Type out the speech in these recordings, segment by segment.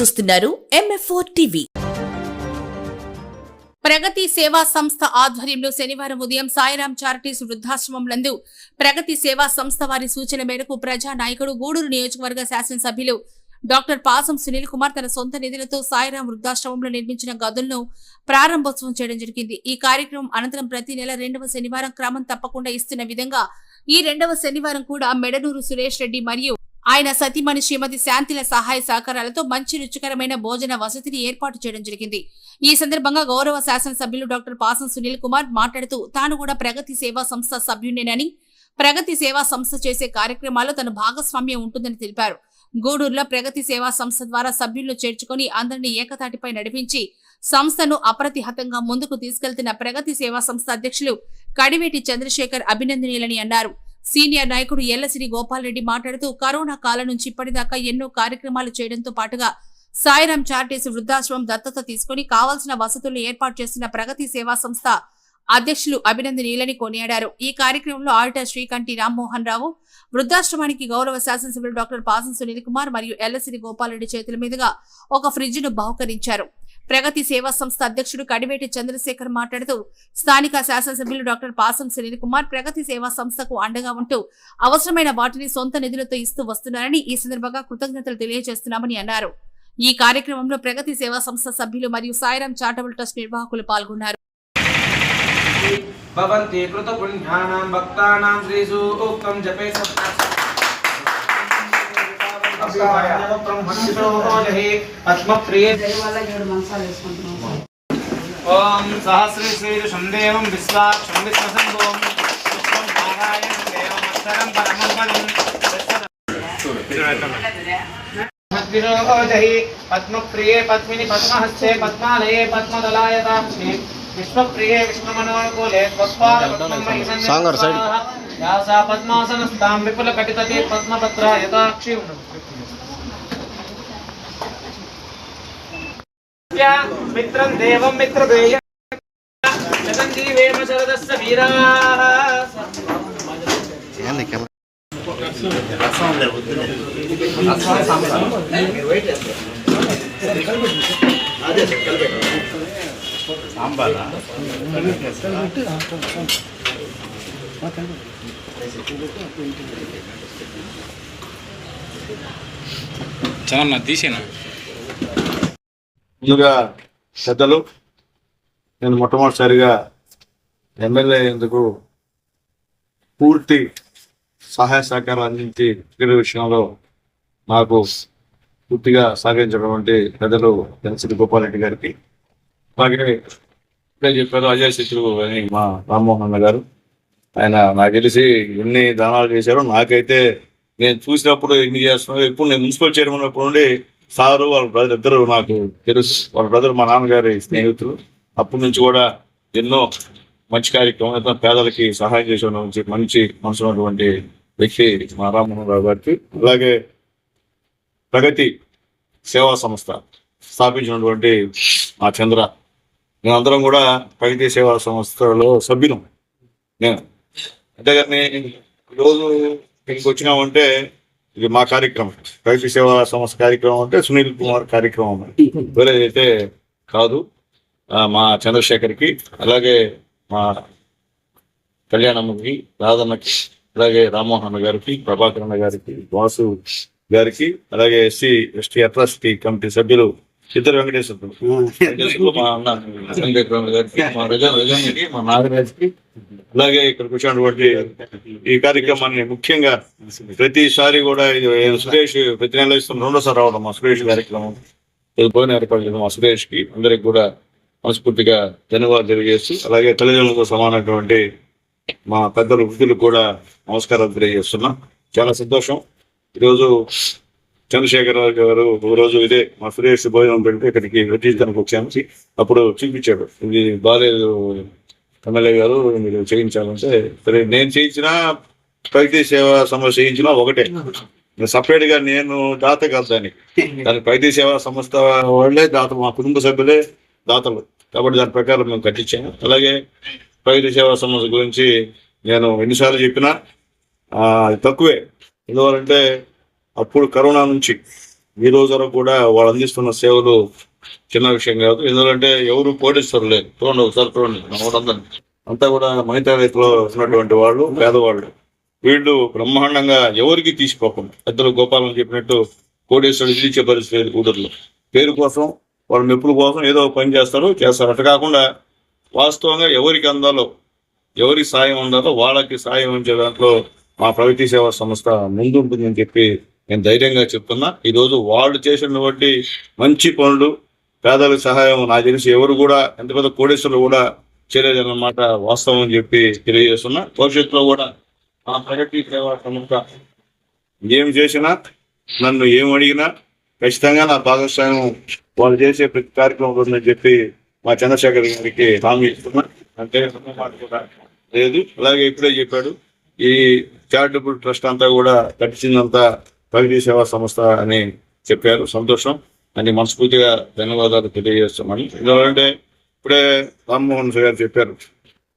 చూస్తున్నారు టీవీ ప్రగతి సేవా సంస్థ ఆధ్వర్యంలో శనివారం ఉదయం సాయిరాం చారిటీస్ వృద్ధాశ్రమం నందు ప్రగతి సేవా సంస్థ వారి సూచన మేరకు ప్రజా నాయకుడు గూడూరు నియోజకవర్గ శాసనసభ్యులు డాక్టర్ పాసం సునీల్ కుమార్ తన సొంత నిధులతో సాయిరాం వృద్ధాశ్రమంలో నిర్మించిన గదులను ప్రారంభోత్సవం చేయడం జరిగింది. ఈ కార్యక్రమం అనంతరం ప్రతి నెల రెండవ శనివారం క్రమం తప్పకుండా ఇస్తున్న విధంగా ఈ రెండవ శనివారం కూడా మెడనూరు సురేష్ రెడ్డి మరియు ఆయన సతీమణి శ్రీమతి శాంతిల సహాయ సహకారాలతో మంచి రుచికరమైన భోజన వసతిని ఏర్పాటు చేయడం జరిగింది. ఈ సందర్భంగా గౌరవ శాసనసభ్యులు డాక్టర్ పాసం సునీల్ కుమార్ మాట్లాడుతూ తాను కూడా ప్రగతి సేవా సంస్థ సభ్యునేనని ప్రగతి సేవా సంస్థ చేసే కార్యక్రమాల్లో తన భాగస్వామ్యం ఉంటుందని తెలిపారు. గూడూరులో ప్రగతి సేవా సంస్థ ద్వారా సభ్యులను చేర్చుకొని అందరినీ ఏకతాటిపై నడిపించి సంస్థను అప్రతిహతంగా ముందుకు తీసుకెళ్తున్న ప్రగతి సేవా సంస్థ అధ్యక్షులు కడివేటి చంద్రశేఖర్ అభినందనీయులని అన్నారు. సీనియర్ నాయకుడు ఎల్లసిరి గోపాల్రెడ్డి మాట్లాడుతూ కరోనా కాలం నుంచి ఇప్పటిదాకా ఎన్నో కార్యక్రమాలు చేయడంతో పాటుగా సాయిరాం చారిటీస్ వృద్ధాశ్రమం దత్తత తీసుకుని కావాల్సిన వసతులు ఏర్పాటు చేస్తున్న ప్రగతి సేవా సంస్థ అధ్యక్షులు అభినందనీయులని కొనియాడారు. ఈ కార్యక్రమంలో ఆడిటర్ శ్రీకంఠి రామ్మోహన్ రావు వృద్ధాశ్రమానికి గౌరవ శాసనసభ్యులు డాక్టర్ పాసం సునీల్ కుమార్ మరియు ఎల్లసిరి గోపాలరెడ్డి చేతుల మీదుగా ఒక ఫ్రిడ్జ్ను బహుకరించారు. ప్రగతి సేవా సంస్థ అధ్యక్షుడు కడివేటి చంద్రశేఖర్ మాట్లాడుతూ స్థానిక శాసనసభ్యులు డాక్టర్ పాసం సునీల్ కుమార్ ప్రగతి సేవా సంస్థకు అండగా ఉంటూ అవసరమైన వాటిని సొంత నిధులతో ఇస్తూ వస్తున్నారని ఈ సందర్భంగా కృతజ్ఞతలు తెలియజేస్తున్నామని అన్నారు. ఈ కార్యక్రమంలో ప్రగతి సేవా సంస్థ సభ్యులు మరియు సాయిరాం చారిటబుల్ ట్రస్ట్ నిర్వాహకులు పాల్గొన్నారు. భవంతి కృత పుణ్యానాం భక్తానాం ఉక్తం జపే पद्मप्रिये ॐ सहस्रशीर्षं देवं विश्वाक्षं विश्वसम्भवं पुष्पं नारायणं देवमक्षरं परमं पदं मद्विरोधहि पद्मप्रिये पद्मिनि पद्महस्ते पद्मालये पद्मदलायताक्षे विश्वप्रिये विष्णुमनोनुकूले సాంగారు సైడ్. यासा पद्मासनस्तां विपुलकटितटे पद्मपत्रा यथाक्षि मित्रं देवं मित्रदेय जगञ्जीवेम शरदस्य वीराः ఏంది కెమెరా చాలా తీసేనా ముందుగా పెద్దలు నేను మొట్టమొదటిసారిగా ఎమ్మెల్యే అయ్యేందుకు పూర్తి సహాయ సహకారాలు అందించి క్రీడ విషయంలో నాకు పూర్తిగా సహకరించినటువంటి పెద్దలు ఎన్సిడి గోపాలరెడ్డి గారికి అలాగే ఇప్పుడే చెప్పారు అజయ్ శత్రువు అని మా రామ్మోహన్ గారు. ఆయన నాకు తెలిసి ఎన్ని దానాలు చేశారో నాకైతే నేను చూసినప్పుడు ఎన్ని చేస్తున్నారో ఇప్పుడు నేను మున్సిపల్ చైర్మన్ అప్పుడు నుండి సారు వాళ్ళ బ్రదర్ ఇద్దరు నాకు తెలుసు. వాళ్ళ బ్రదర్ మా నాన్నగారి స్నేహితులు. అప్పటి నుంచి కూడా ఎన్నో మంచి కార్యక్రమం ఎంతో పేదలకి సహాయం చేసిన మంచి మంచి మనసు ఉన్నటువంటి వ్యక్తి మా రామ్మోహన్ రావు గారికి. అలాగే ప్రగతి సేవా సంస్థ స్థాపించినటువంటి మా చంద్ర. మేమందరం కూడా ప్రగతి సేవా సంస్థలో సభ్యులం. నేను. అంతేగాని ఈరోజు ఇక్కడికి వచ్చినామంటే ఇది మా కార్యక్రమం. రైతు సేవా సంస్థ కార్యక్రమం అంటే సునీల్ కుమార్ కార్యక్రమం వేరేదైతే కాదు. మా చంద్రశేఖర్కి అలాగే మా కళ్యాణమ్మకి రాధన్నకి అలాగే రామ్మోహన్ గారికి ప్రభాకర్ గారికి వాసు గారికి అలాగే ఎస్సీ ఎస్టీ అట్రాసిటీ కమిటీ సభ్యులు ఇద్దరు వెంకటేశ్వర మా నాగరాజ్కి. అలాగే ఇక్కడికి వచ్చినటువంటి ఈ కార్యక్రమాన్ని ముఖ్యంగా ప్రతిసారి కూడా సురేష్ ప్రతి నెల ఇస్తున్న రెండోసారి రావడం మా సురేష్ కార్యక్రమం. ఇది పోయిన ఏర్పాటు చేసిన మా సురేష్కి అందరికి కూడా మనస్ఫూర్తిగా ధన్యవాదాలు తెలియజేస్తూ అలాగే తల్లిదండ్రులతో సమానటువంటి మా పెద్దలు వృద్ధులకు కూడా నమస్కారాలు తెలియజేస్తున్నా. చాలా సంతోషం. ఈరోజు చంద్రశేఖరరావు గారు ఒక రోజు ఇదే మా సురేష్ భోజనం పెడితే ఇక్కడికి వెట్టించడానికి వచ్చాము. అప్పుడు చూపించాడు. ఇది బాగాలేదు ఎమ్మెల్యే గారు మీరు చేయించాలంటే సరే నేను చేయించిన ప్రగతి సేవా సంస్థ చేయించిన ఒకటే. సపరేట్గా నేను దాత కాదు దానికి దాని ప్రగతి సేవా సంస్థ వాళ్ళే దాత మా కుటుంబ సభ్యులే దాతలు. కాబట్టి దాని ప్రకారం మేము కట్టించాము. అలాగే ప్రగతి సేవా సంస్థ గురించి నేను ఎన్నిసార్లు చెప్పినా ఆ, అది తక్కువే. ఎందువలంటే అప్పుడు కరోనా నుంచి ఈ రోజు వరకు కూడా వాళ్ళు అందిస్తున్న సేవలు చిన్న విషయం కాదు. ఎందుకంటే ఎవరు కోటేశ్వరులు లేదు చూడండి ఒకసారి చూడండి అంతా కూడా మిగతా రైతులో ఉన్నటువంటి వాళ్ళు పేదవాళ్ళు. వీళ్ళు బ్రహ్మాండంగా ఎవరికి తీసిపోకుండా ఇద్దరు గోపాలం చెప్పినట్టు కోటేశ్వరుడు ఇచ్చే పరిస్థితి లేదు కూతురులో. పేరు కోసం వాళ్ళ మెప్పుల కోసం ఏదో పని చేస్తారు చేస్తారు. అట్లా కాకుండా వాస్తవంగా ఎవరికి అందాలో ఎవరికి సాయం ఉండాలో వాళ్ళకి సాయం ఉంచే దాంట్లో మా ప్రగతి సేవా సంస్థ ముందుంటుందని చెప్పి నేను ధైర్యంగా చెప్తున్నా ఈ రోజు వాళ్ళు చేసినటువంటి మంచి పనులు పేదలకు సహాయం నాకు తెలిసి ఎవరు కూడా ఎంత పెద్ద కోడేశ్వరులు కూడా చేయలేదన్నమాట వాస్తవం అని చెప్పి తెలియజేస్తున్నా. భవిష్యత్తులో కూడా మా ప్రగతి సేవా సంస్థ ఏం చేసినా నన్ను ఏం అడిగినా ఖచ్చితంగా నా భాగస్వామ్యం వాళ్ళు చేసే ప్రతి కార్యక్రమం ఉందని చెప్పి మా చంద్రశేఖర్ గారికి హామీ ఇస్తున్నా. అంటే మాట కూడా లేదు. అలాగే ఇప్పుడే చెప్పాడు ఈ చారిటబుల్ ట్రస్ట్ అంతా కూడా గడిచిందంతా ప్రగతి సేవా సంస్థ అని చెప్పారు. సంతోషం. అని మనస్ఫూర్తిగా ధన్యవాదాలు తెలియజేస్తున్నాను. ఎందుకంటే ఇప్పుడే రామ్మోహన్ గారు చెప్పారు.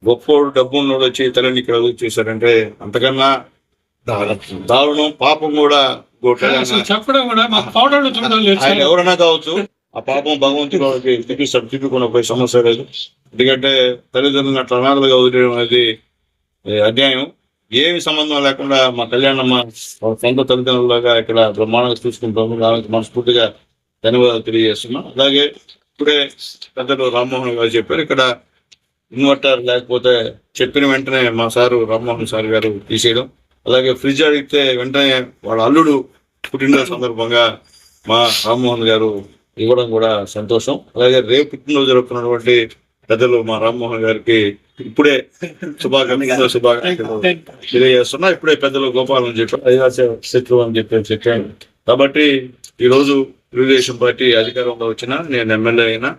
గొప్పోడు డబ్బు ఉన్నోడు వచ్చి తలని ఇక్కడ చేశారంటే అంతకన్నా దారుణం. పాపం కూడా ఆయన. ఎవరైనా కావచ్చు ఆ పాపం భగవంతుడు వాళ్ళకి తిప్పిస్తాడు. తిప్పుకున్న పోయి సమస్య లేదు. ఎందుకంటే తల్లిదండ్రులను అట్లా అనాథలుగా వదిలేయడం అనేది అన్యాయం. ఏమి సంబంధం లేకుండా మా కళ్యాణమ్మ సొంత తల్లిదండ్రులుగా ఇక్కడ బ్రహ్మాండంగా చూసుకుంటాము దానికి మనస్ఫూర్తిగా ధన్యవాదాలు తెలియజేస్తున్నాం. అలాగే ఇప్పుడే పెద్దలు రామ్మోహన్ గారు చెప్పారు ఇక్కడ ఇన్వర్టర్ లేకపోతే చెప్పిన వెంటనే మా సారు రామ్మోహన్ సార్ గారు తీసేయడం. అలాగే ఫ్రిడ్జ్ అడిగితే వెంటనే వాళ్ళ అల్లుడు పుట్టినరోజు సందర్భంగా మా రామ్మోహన్ గారు ఇవ్వడం కూడా సంతోషం. అలాగే రేపు పుట్టినరోజు జరుపుతున్నటువంటి పెద్దలు మా రామ్మోహన్ గారికి ఇప్పుడే శుభాకాంక్షలు శుభాకాంక్షలు. తెలియజేస్తున్నా ఇప్పుడే పెద్దలు గోపాల్ అని చెప్పి అధికార శత్రువు అని చెప్పి చెప్పాను కాబట్టి ఈ రోజు తెలుగుదేశం పార్టీ అధికారంలో వచ్చిన నేను ఎమ్మెల్యే అయినా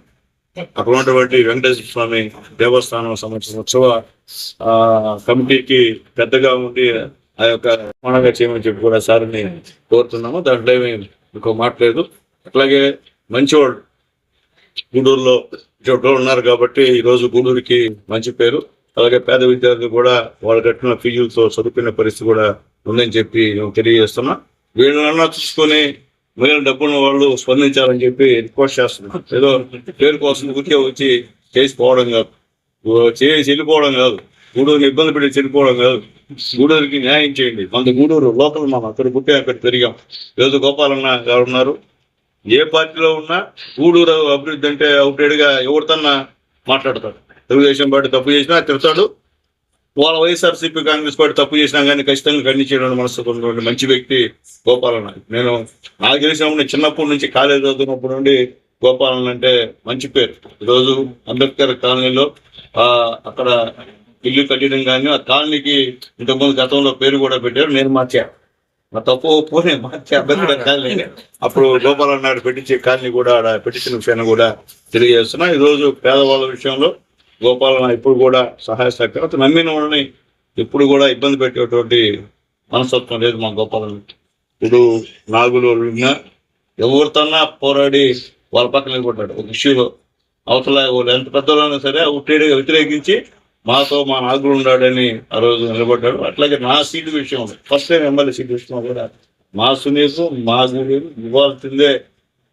అక్కడ ఉన్నటువంటి వెంకటేశ్వర స్వామి దేవస్థానం సంబంధించిన ఉత్సవ ఆ కమిటీకి పెద్దగా ఉండి ఆ యొక్క నిర్మాణంగా చేయమని చెప్పి కూడా సార్ని కోరుతున్నాము. దాంట్లో ఏమి ఇంకో మాట లేదు. అట్లాగే మంచివాళ్ళు గూడూరులో ఇటువంటి ఉన్నారు కాబట్టి ఈ రోజు గూడూరుకి మంచి పేరు. అలాగే పేద విద్యార్థులు కూడా వాళ్ళు కట్టిన ఫీజులతో చదువుకునే పరిస్థితి కూడా ఉందని చెప్పి మేము తెలియజేస్తున్నా. వీళ్ళన్నా చూసుకొని మిగిలిన డబ్బున్న వాళ్ళు స్పందించాలని చెప్పి రిక్వెస్ట్ చేస్తున్నాం. ఏదో పేరు కోసం ఊరికే వచ్చి చేసిపోవడం కాదు. చేసి వెళ్ళిపోవడం కాదు. గూడూరుని ఇబ్బంది పెట్టి చెల్లిపోవడం కాదు. గూడూరుకి న్యాయం చేయండి. మన గూడూరు లోకల్ మనం అక్కడ పుట్టి అక్కడ పెరిగాం. ఈరోజు గోపాలన్న గారు ఉన్నారు. ఏ పార్టీలో ఉన్నా గూడూరు అభివృద్ధి అంటే అవుటేడుగా ఎవరితన్నా మాట్లాడతాడు. తెలుగుదేశం పార్టీ తప్పు చేసినా తిడతాడు. వాళ్ళ వైఎస్ఆర్సీపీ కాంగ్రెస్ పార్టీ తప్పు చేసినా కానీ ఖచ్చితంగా ఖండించేటువంటి మనసు ఉన్నటువంటి మంచి వ్యక్తి గోపాలన్న నేను నాకు తెలిసినప్పుడు నేను చిన్నప్పటి నుంచి కాలేజ్ చదువుతున్నప్పటి నుండి గోపాలన్న అంటే మంచి పేరు. ఈరోజు అంబేద్కర్ కాలనీలో ఆ అక్కడ ఇల్లు కట్టడం కానీ ఆ కాలనీకి ఇంతకుముందు గతంలో పేరు కూడా పెట్టారు. నేను మార్చాను నా తప్పు పోనీ మార్చా అంబేద్కర్ కాలనీ అప్పుడు గోపాలన్న నాయుడు పెట్టించే కాలనీ కూడా ఆడ పెట్టించిన విషయాన్ని కూడా తెలియజేస్తున్నా. ఈరోజు పేదవాళ్ళ విషయంలో గోపాలన్న ఇప్పుడు కూడా సహాయ సహకారం నమ్మిన వాళ్ళని ఎప్పుడు కూడా ఇబ్బంది పెట్టేటువంటి మనస్తత్వం లేదు మా గోపాలన్న. ఇప్పుడు నాగులు ఉన్నా ఎవరితోన్నా పోరాడి వాళ్ళ పక్కన నిలబడ్డాడు. ఒక ఇష్యూలో అవతల వాళ్ళు ఎంత పెద్దలైనా సరే ఉట్టేడిగా వ్యతిరేకించి మాతో మా నాగులు ఉన్నాడని ఆ రోజు నిలబడ్డాడు. అట్లాగే నా సీటు విషయంలో ఫస్ట్ టైం ఎమ్మెల్యే సీటు విషయంలో కూడా మా సునీసు మా గురు ఇవ్వాల్సిందే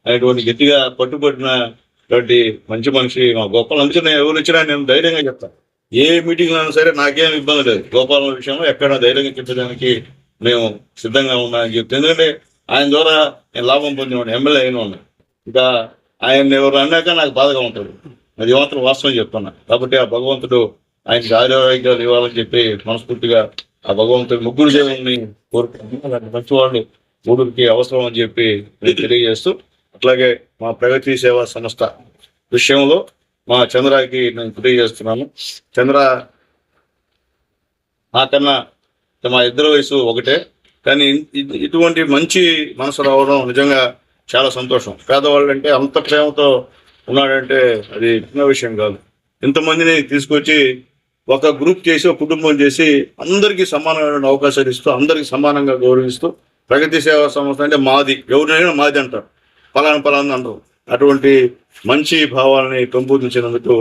అనేటువంటి గట్టిగా పట్టుబట్టినటువంటి మంచి మనిషి మా గోపాల్. అందుకే నేను ఎవరు వచ్చినా నేను ధైర్యంగా చెప్తాను ఏ మీటింగ్ అయినా సరే నాకేం ఇబ్బంది లేదు. గోపాల విషయంలో ఎక్కడ ధైర్యంగా చెప్పడానికి మేము సిద్ధంగా ఉన్నామని చెప్తే. ఎందుకంటే ఆయన ద్వారా నేను లాభం పొందినవాడు ఎమ్మెల్యే అయిన ఉన్నాను ఇంకా ఆయన ఎవరు అన్నాక నాకు బాధగా ఉంటుంది. అది మాత్రం వాస్తవం చెప్తున్నా. కాబట్టి ఆ భగవంతుడు ఆయన ఆరోగ్యాలు ఇవ్వాలని చెప్పి మనస్ఫూర్తిగా ఆ భగవంతుడి ముగ్గురు దేవుని కోరుకుంటున్నాను. మంచి వాళ్ళు మూడుకి అవసరం అని చెప్పి నేను తెలియజేస్తూ అట్లాగే మా ప్రగతి సేవా సంస్థ విషయంలో మా చంద్రకి నేను తెలియజేస్తున్నాను. చంద్ర నాకన్నా మా ఇద్దరు వయసు ఒకటే కానీ ఇటువంటి మంచి మనసు రావడం నిజంగా చాలా సంతోషం. పేదవాళ్ళు అంటే అంత ప్రేమతో ఉన్నాడంటే అది చిన్న విషయం కాదు. ఇంతమందిని తీసుకొచ్చి ఒక గ్రూప్ చేసి ఒక కుటుంబం చేసి అందరికీ సమానమైన అవకాశాలు ఇస్తూ అందరికీ సమానంగా గౌరవిస్తూ ప్రగతి సేవా సంస్థ అంటే మాది. ఎవరినైనా మాది అంటారు. పలానా పలానా అంటారు. అటువంటి మంచి భావాలని పెంపొందించినందుకు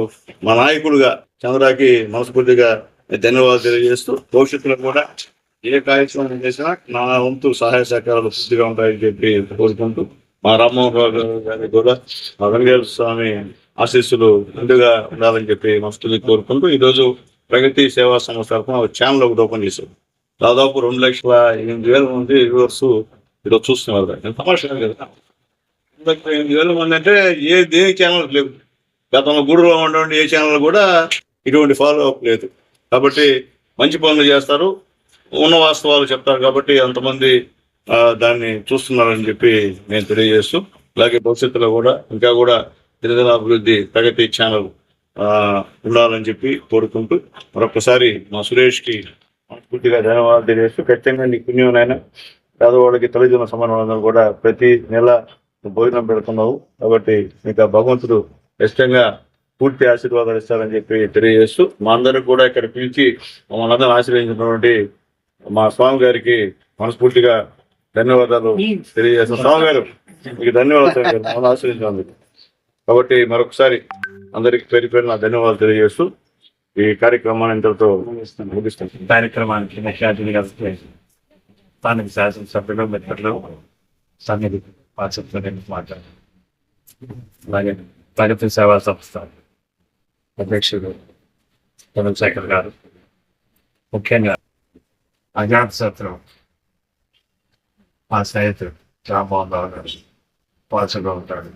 మా నాయకుడుగా చంద్రాకి మనస్ఫూర్తిగా ధన్యవాదాలు తెలియజేస్తూ భవిష్యత్తులో కూడా ఏ కార్యక్రమం చేసినా నా వంతు సహాయ సహకారాలు పూర్తిగా ఉంటాయని చెప్పి కోరుకుంటూ మా రామ్మోహన్ రావు గారి కూడా మా వెంకటేశ్వర స్వామి ఆశీస్సులు ముందుగా ఉండాలని చెప్పి మనస్ఫూర్తి కోరుకుంటూ ఈరోజు ప్రగతి సేవా సంస్థ తరఫున ఒక ఛానల్ ఒకటి ఓపెన్ చేశారు. దాదాపు రెండు లక్షల ఎనిమిది వేల మంది వ్యూవర్స్ ఈరోజు చూస్తున్నారు. ఎంత తమాషా కదా. ఎనిమిది వేల మంది అంటే ఏ ఏ ఛానల్ లేవు గతంలో గూడులో ఉన్నటువంటి ఏ ఛానల్ కూడా ఇటువంటి ఫాలో అప్ లేదు. కాబట్టి మంచి పనులు చేస్తారు. ఉన్న వాస్తవాలు చెప్తారు కాబట్టి అంతమంది దాన్ని చూస్తున్నారని చెప్పి నేను తెలియజేస్తూ అలాగే భవిష్యత్తులో కూడా ఇంకా కూడా గిరిజన అభివృద్ధి ప్రగతి ఛానల్ ఉండాలని చెప్పి కోరుకుంటూ మరొకసారి మా సురేష్కి మనస్ఫూర్తిగా ధన్యవాదాలు తెలియజేస్తూ ఖచ్చితంగా నీ పుణ్యమైనా పేదవాళ్ళకి తల్లిదండ్రుల సమానం కూడా ప్రతి నెల భోజనం పెడుతున్నావు. కాబట్టి నీకు ఆ భగవంతుడు ఖచ్చితంగా పూర్తి ఆశీర్వాదాలు ఇస్తారని చెప్పి తెలియజేస్తూ మా అందరికి కూడా ఇక్కడ పిలిచి మమ్మల్ని అందరం ఆశీర్వదించినటువంటి మా స్వామి గారికి మనస్ఫూర్తిగా ధన్యవాదాలు తెలియజేస్తాం. స్వామి గారు మీకు ధన్యవాదాలు మమ్మల్ని కాబట్టి మరొకసారి అందరికి పేరు పేరు నా ధన్యవాదాలు తెలియజేస్తూ ఈ కార్యక్రమాన్ని ఇంతటితో ముగిస్తాం కార్యక్రమానికి ముఖ్య అతిథిగా స్థానిక శాసనసభ్యులు మిత్రులు సన్నిధి పాచకులు మాట్లాడారు. అలాగే ప్రగతి సేవా సంస్థ అధ్యక్షుడు చంద్రశేఖర్ గారు ముఖ్యంగా అజాత్ శత్రు మా స్నేహితుడు రామ్మోహన్ రావు గారు పాల్చుగా ఉంటాడు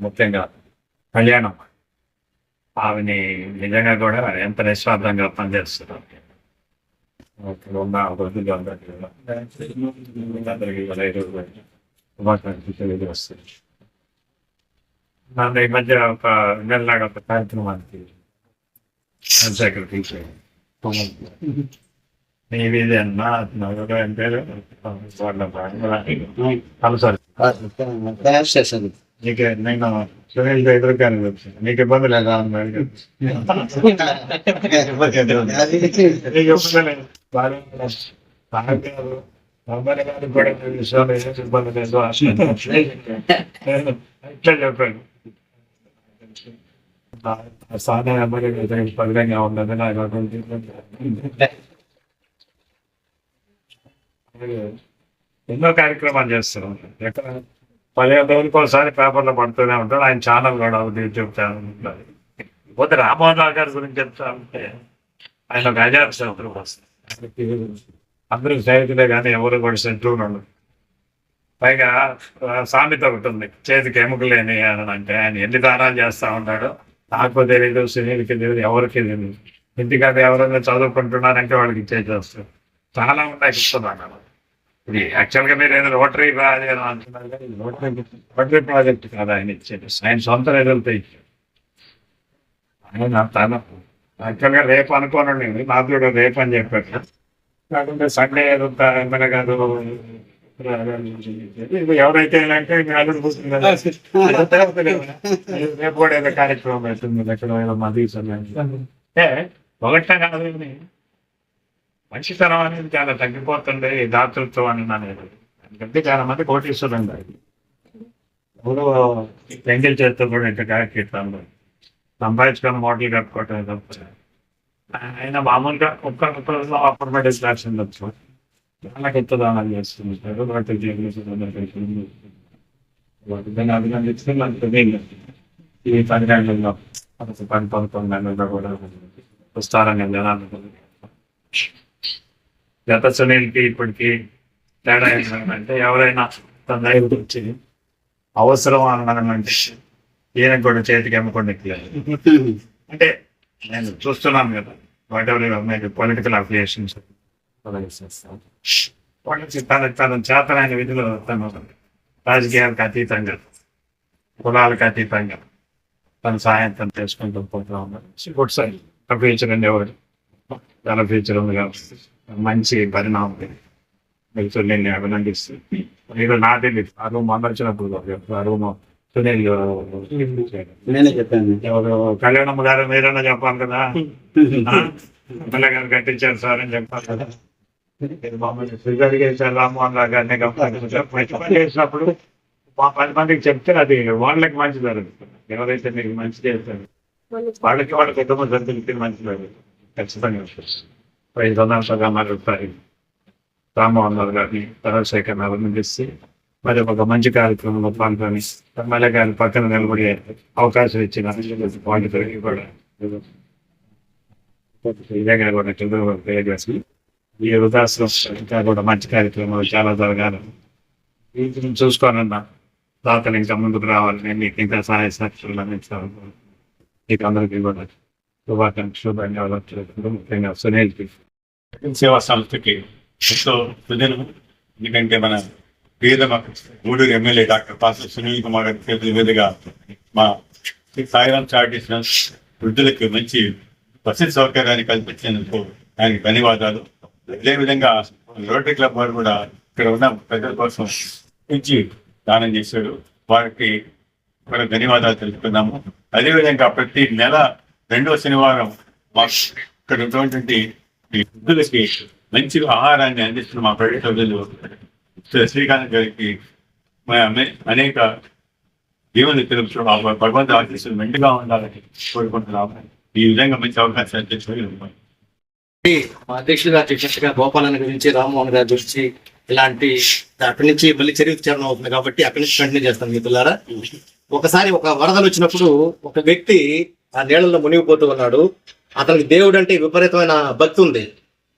ముఖ్యంగా కళ్యాణం. ఆమెని నిజంగా కూడా ఎంత నిస్వార్థంగా పనిచేస్తున్నారు. ఉన్న అభివృద్ధిలో అందరికీ శుభాకాంక్షలు తెలియజేస్తుంది నన్ను ఈ మధ్య ఒక నెలలాగా ఒక కార్యక్రమానికి సెక్రటరీ తీసేది నీ వీధి అన్న నగర ఏం పేరు కలుసారి నీకు నేను సునీల్ ఎదురుగానే వచ్చాను నీకు ఇబ్బంది లేదా. అమ్మాయి గారికి కూడా విషయంలో ఏం ఇబ్బంది లేదు ఇట్లా చెప్పాను. స్థానం అమ్మాయి గారి పదిలంగా ఉన్నది నాకు ఎన్నో కార్యక్రమాలు చేస్తారు ఎక్కడ పదిహేను రోజులకు ఒకసారి పేపర్లో పడుతూనే ఉంటాడు ఆయన ఛానల్ కూడా ఉంది యూట్యూబ్ ఛానల్ ఉంటుంది పోతే రామ్మోహన్ రావు గారి గురించి చెప్తా ఉంటే ఆయన ఒక అజాత వస్తారు అందరూ స్నేహితులే కానీ ఎవరు కూడా శత్రువులు ఉండదు పైగా సామెత ఒకటి చేతికి ఎముకలు లేని అని అంటే ఆయన ఎన్ని దానాలు చేస్తా ఉంటాడు నాకు తెలియదు సునీల్కి తెలియదు ఎవరికి తెలియదు ఇంటికాడ ఎవరైనా చదువుకుంటున్నారంటే వాళ్ళకి ఇచ్చేసేస్తారు చాలా ఉన్నాయి ఇస్తున్నాను ఇది యాక్చువల్గా మీరు ఏదో రోటరీ ప్రాజెక్ట్ అంటున్నారు కానీ రోటరీ రోటరీ ప్రాజెక్ట్ కాదు ఆయన ఇచ్చేది ఆయన సొంత నిధులతో ఇచ్చాడు ఆయన తన యాక్చువల్గా రేపు అనుకోనండి నాకు కూడా రేపు అని చెప్పారు. కాకుండా సండే ఏమైనా కాదు ఎవరైతే అంటే అల్లుడు పుట్టింది రేపు కూడా ఏదో కార్యక్రమం అవుతుంది ఎక్కడ ఏదో మది అంటే ఒకటే కాదు కానీ మంచితనం అనేది చాలా తగ్గిపోతుండే ఈ దాతృత్వం అని అనేది. ఎందుకంటే చాలా మంది కోటీశ్వరులు ఉన్నారు. ఎవరు పెంగిల్ చేస్తూ కూడా ఇంత కార్యక్రమంలో సంపాదించుకొని మోడల్ కట్టుకోవటం తప్ప. ఆయన మామూలుగా ఒక్క ఒక్క అఫర్మేటివ్ క్లాస్ ఉండొచ్చు. చాలా కొత్త దానాలు చేస్తుంటారు వాటి జీవితంలో వాటిని అభినందిస్తే నాకు తెలియదు. ఈ పన్నెండులో పని పంతొమ్మిది నెలల్లో కూడా వస్తారని జనాలు గత సునీల్కి ఇప్పటికి తేడా ఏంటంటే ఎవరైనా తన దగ్గరికి వచ్చి అవసరం అన్నానంటే ఈయన కూడా చేతికి అమ్ముకోండి అంటే నేను చూస్తున్నాను కదా వాట్ ఎవరి పొలిటికల్ అఫిలియేషన్స్ వాళ్ళకి తన తన చేతనైన విధులు తను రాజకీయాలకు అతీతంగా కులాలకు అతీతంగా తన సహాయం తను చేసుకుంటూ పోతూ ఉన్నారు గుడ్ సైడ్ ఫ్యూచర్ అండి ఎవరు చాలా ఫ్యూచర్ ఉంది కాబట్టి. మంచి పరిణామం. మీకు సునీల్ని అభినందిస్తూ. మీరు నా తెలియదు ఆ రూమ్ అందరు వచ్చినప్పుడు ఆ రూమ్ సునీల్ నేనే చెప్పాను. కళ్యాణమ్మ గారు మీరన్నా చెప్పాలి కదా? ఎమ్మెల్యే గారు కట్టించారు సార్ అని చెప్పాలి కదా? రామ్మోహన్ రావు గారిని. మంచి పని చేసినప్పుడు మా పది మందికి చెప్తే అది వాళ్ళకి మంచి జరుగుతుంది. ఎవరైతే మీకు మంచి చేస్తారు వాళ్ళకి వాళ్ళ కుటుంబ సభ్యులకి మంచి జరుగుతుంది. ఖచ్చితంగా. ఐదు వందల సగా మరుగుతాయి రామ్మోహన్ గారిని చంద్రశేఖర్ అవన్నీ చేసి మరి ఒక మంచి కార్యక్రమంలో పాల్గొని ఎమ్మెల్యే గారిని పక్కన నిలబడే అవకాశం ఇచ్చిన వాటికి కూడా విధంగా కూడా చంద్రబాబు తెలియజేసి ఈ వృద్ధాశ్రమం ఇంకా కూడా మంచి కార్యక్రమాలు చాలా జరగాలి వీటిని చూసుకోనన్నా దాతలు ఇంకా ముందుకు రావాలని మీకు ఇంకా సహాయ సాక్షులు అందించాలని మీకు అందరికీ కూడా శుభాకాంక్షలు ధన్యవాదాలు తెలుపుతూ ముఖ్యంగా సునీల్కి సేవా సంస్థకి ఎంతో సుదినం ఎందుకంటే మన ప్రియతమ గూడూరు ఎమ్మెల్యే డాక్టర్ పాస సునీల్ కుమార్ గారి చేతుల మీదుగా మా శ్రీ సాయిరామ్ చారిటీస్ వృద్ధులకి మంచి వసతి సౌకర్యాన్ని కల్పించేందుకు ఆయనకి ధన్యవాదాలు. అదేవిధంగా రోటరీ క్లబ్ వారు కూడా ఇక్కడ ఉన్న ప్రజల కోసం నుంచి దానం చేశారు. వారికి కూడా ధన్యవాదాలు తెలుపుతున్నాము. అదేవిధంగా ప్రతి నెల రెండవ శనివారం ఇక్కడ ఉన్నటువంటి ఈ వృద్ధులకి మంచి ఆహారాన్ని అందిస్తున్న మా ప్రైవేట్ సభ్యులు శ్రీకాంత్ గారికి మా అనేక జీవన తెలుసు భగవంతు ఆశీస్సులు మెండుగా ఉండాలని కోరుకుంటున్నాము. ఈ విధంగా మంచి అవకాశాలు తెచ్చుకొని మా అధ్యక్షుడు గారు చెప్పినట్టుగా గోపాలన్న గురించి రామ్మోహన్ గారి గురించి ఇలాంటి అక్కడి నుంచి మళ్ళీ చరిత్ర చరణం అవుతుంది కాబట్టి అక్కడి నుంచి కంటిన్యూ చేస్తాను మిత్రులారా. ఒకసారి ఒక వరదలు వచ్చినప్పుడు ఒక వ్యక్తి ఆ నీళ్ళలో మునిగిపోతూ ఉన్నాడు. అతనికి దేవుడు అంటే విపరీతమైన భక్తి ఉంది.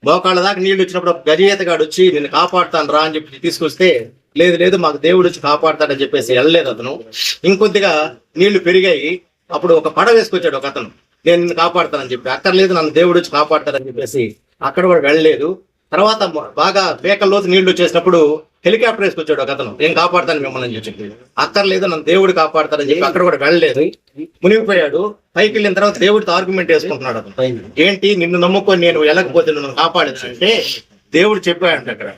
మోకాళ్ళ దాకా నీళ్ళు వచ్చినప్పుడు ఒక గజేతగాడు వచ్చి నేను కాపాడుతాను రా అని చెప్పి తీసుకొస్తే లేదు లేదు మాకు దేవుడు వచ్చి కాపాడుతాడని చెప్పేసి వెళ్ళలేదు అతను. ఇంకొద్దిగా నీళ్ళు పెరిగాయి. అప్పుడు ఒక పడవ వేసుకొచ్చాడు ఒక అతను. నేను నిన్ను కాపాడతానని చెప్పి అక్కర్లేదు నన్ను దేవుడు వచ్చి కాపాడతాడని చెప్పేసి అక్కడ కూడా వెళ్ళలేదు. తర్వాత బాగా పేకల్లోతు నీళ్ళు వచ్చేసినప్పుడు హెలికాప్టర్ వేసుకొచ్చాడు ఒక అతను నేను కాపాడతాను మిమ్మల్ని అని చెప్పి. అక్కర్లేదు నన్ను దేవుడు కాపాడుతాడని చెప్పి అక్కడ కూడా వెళ్ళలేదు. మునిగిపోయాడు. పైకి వెళ్ళిన తర్వాత దేవుడితో ఆర్గ్యుమెంట్ వేసుకుంటున్నాడు అతను. ఏంటి? నిన్ను నమ్ముకొని నేను వెళ్ళకపోతే నన్ను కాపాడచ్చు అంటే దేవుడు చెప్పాడంట అక్కడ.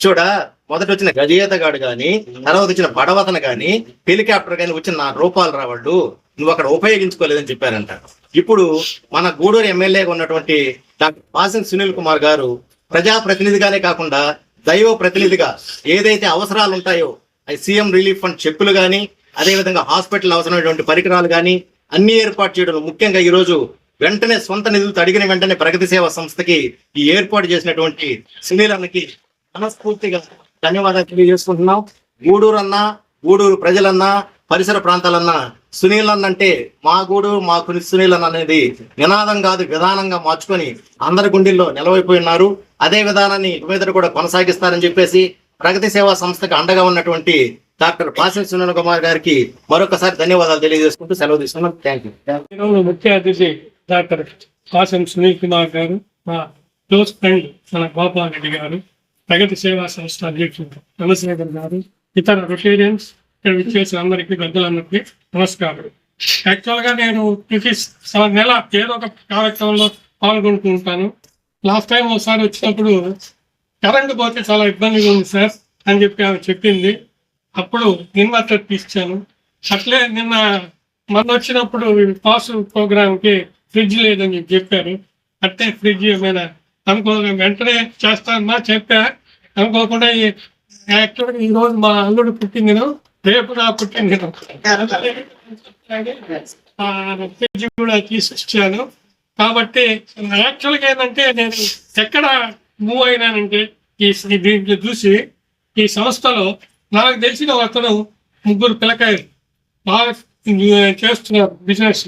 చూడా మొదట వచ్చిన గజేతగాడు గాని తర్వాత వచ్చిన పడవతను గాని హెలికాప్టర్ గాని వచ్చిన నా రూపాలు రావాళ్ళు నువ్వు అక్కడ ఉపయోగించుకోలేదని చెప్పారంట. ఇప్పుడు మన గూడూరు ఎమ్మెల్యేగా ఉన్నటువంటి డాక్టర్ వాసన్ సునీల్ కుమార్ గారు ప్రజాప్రతినిధిగానే కాకుండా దైవ ప్రతినిధిగా ఏదైతే అవసరాలు ఉంటాయో అవి సీఎం రిలీఫ్ ఫండ్ చెక్కులు కానీ అదేవిధంగా హాస్పిటల్ అవసరమైనటువంటి పరికరాలు కానీ అన్ని ఏర్పాటు చేయడం ముఖ్యంగా ఈరోజు వెంటనే సొంత నిధులతో అడిగిన వెంటనే ప్రగతి సేవా సంస్థకి ఈ ఏర్పాటు చేసినటువంటి సునీలన్నకి మనస్ఫూర్తిగా ధన్యవాదాలు తెలియజేసుకుంటున్నాం. గూడూరు అన్నా గూడూరు ప్రజలన్నా పరిసర ప్రాంతాలన్నా సునీల్ అన్న అంటే మా గూడు మా కుని సునీల్ అన్న అనేది నినాదం కాదు విధానంగా మార్చుకొని అందరి గుండెల్లో నిలవైపోయి ఉన్నారు అదే విధానాన్ని ఇక కూడా కొనసాగిస్తారని చెప్పేసి ప్రగతి సేవా సంస్థకు అండగా ఉన్నటువంటి డాక్టర్ పాసిన సునీల్ కుమార్ గారికి మరొకసారి ధన్యవాదాలు తెలియజేసుకుంటూ సెలవు తీసుకున్నాం. థ్యాంక్ యూ ముఖ్య అతిథి డాక్టర్ కాసం సునీల్ కుమార్ గారు మా క్లోజ్ ఫ్రెండ్ మన గోపాల్ రెడ్డి గారు ప్రగతి సేవా సంస్థ అధ్యక్షుడు చంద్రశేఖర్ గారు ఇతర రొటేరియన్స్ ఇక్కడ విచ్చేసిన అందరికీ పెద్దలందరికీ నమస్కారం. యాక్చువల్గా నేను ప్రతి నెల ఏదో ఒక కార్యక్రమంలో పాల్గొంటూ ఉంటాను. లాస్ట్ టైం ఒకసారి వచ్చినప్పుడు కరెంట్ పోతే చాలా ఇబ్బందిగా ఉంది సార్ అని చెప్పి ఆమె చెప్పింది. అప్పుడు ఇన్వర్టర్ తీసాను అట్లే నిన్న మొన్న వచ్చినప్పుడు పాస్ ప్రోగ్రామ్కి ఫ్రిడ్జ్ లేదని చెప్పి చెప్పారు. అట్టే ఫ్రిడ్జ్ ఏమైనా అనుకోకుండా వెంటనే చేస్తానమ్మా చెప్పా. అనుకోకుండా ఈ- యాక్చువల్గా ఈ రోజు మా అల్లుడు పుట్టిందిను రేపు నా నేను ఆ కూడా తీసుకొచ్చాను. కాబట్టి యాక్చువల్గా ఏంటంటే నేను ఎక్కడ మూవ్ అయినానంటే ఈ దీంట్లో చూసి ఈ సంస్థలో నాకు తెలిసిన అతను ముగ్గురు పిల్లకాయలు. బాగా చేస్తున్నారు బిజినెస్.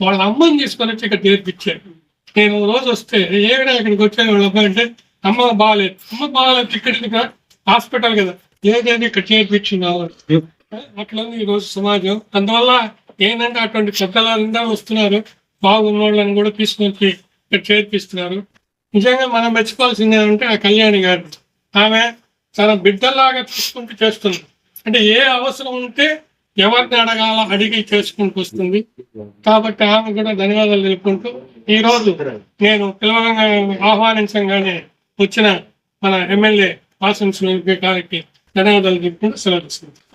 వాళ్ళ అమ్మని తీసుకొని వచ్చి ఇక్కడ నేర్పించాను నేను రోజు వస్తే ఏమైనా ఇక్కడికి వచ్చాను వాళ్ళ అమ్మాయి అంటే అమ్మ బాగాలేదు. అమ్మ బాగాలేదు ఇక్కడ హాస్పిటల్ కదా. ఏదైనా ఇక్కడ చేర్పించినావు అట్లా ఉంది ఈ రోజు సమాజం. అందువల్ల ఏంటంటే అటువంటి పెద్దలందరూ వస్తున్నారు. బాగున్న వాళ్ళని కూడా తీసుకొచ్చి ఇక్కడ చేర్పిస్తున్నారు. నిజంగా మనం మెచ్చుకోవాల్సింది ఏంటంటే ఆ కళ్యాణి గారు. ఆమె తన బిడ్డలాగా చూసుకుంటూ చేస్తుంది. అంటే ఏ అవసరం ఉంటే ఎవరిని అడగాల అడిగి చేసుకుంటూ వస్తుంది. కాబట్టి ఆమె కూడా ధన్యవాదాలు తెలుపుకుంటూ ఈ రోజు నేను పిలవగా ఆహ్వానించంగానే వచ్చిన మన ఎమ్మెల్యే ఆశంస గారికి ధన్యవాదాలు తెలుపుకుంటూ సెలవు తీసుకుంటాను